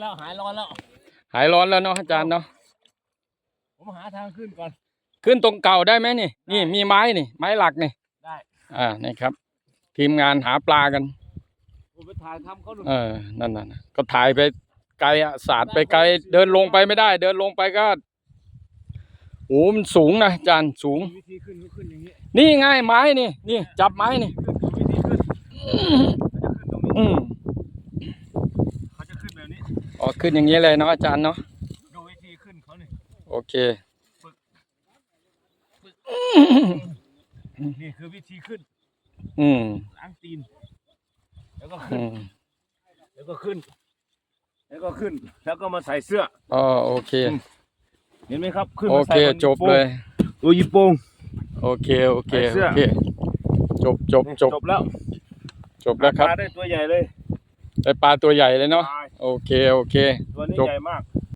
แล้วหายร้อนแล้ว หายร้อนแล้วเนาะอาจารย์เนาะ ผมหาทางขึ้นก่อน ขึ้นตรงเก่าได้ไหมนี่ นี่มีไม้นี่ ไม้หลักนี่ ได้ อ่า นี่ครับ ทีมงานหาปลากันผมไปถ่ายทำเขาดูเออ นั่นน่ะนะก็ถ่ายไปไกลอะสาดไปไกล เดินลงไปไม่ได้ เดินลงไปก็โอ้มันสูงนะอาจารย์สูง วิธีขึ้นก็ขึ้นอย่างนี้นี่ไงไม้นี่ นี่ จับไม้นี่ ขึ้นดูวิ อ๋อขึ้นอย่างนี้เลยเนาะอาจารย์เนาะดูวิธีขึ้นเขานี่โอเค นี่คือวิธีขึ้นอืมล้างตีน แล้วก็ขึ้อืนมแล้วก็ขึ้น แล้วก็ขึ้น แล้วก็มาใส่เสื้อ อ๋อโอเค เห็นไหมครับ ขึ้นโอมาเคใส่นจบเลย ตัวยิโปง โอเคโอเคใส่เสื้โออเค จบจบจบจบแล้วจบแล้วครับปาได้ตัวใหญ่เลยได้ปลาตัวใหญ่เลยเนาะ ตาย โอเค โอเคตัวนี้จบ ใหญ่มาก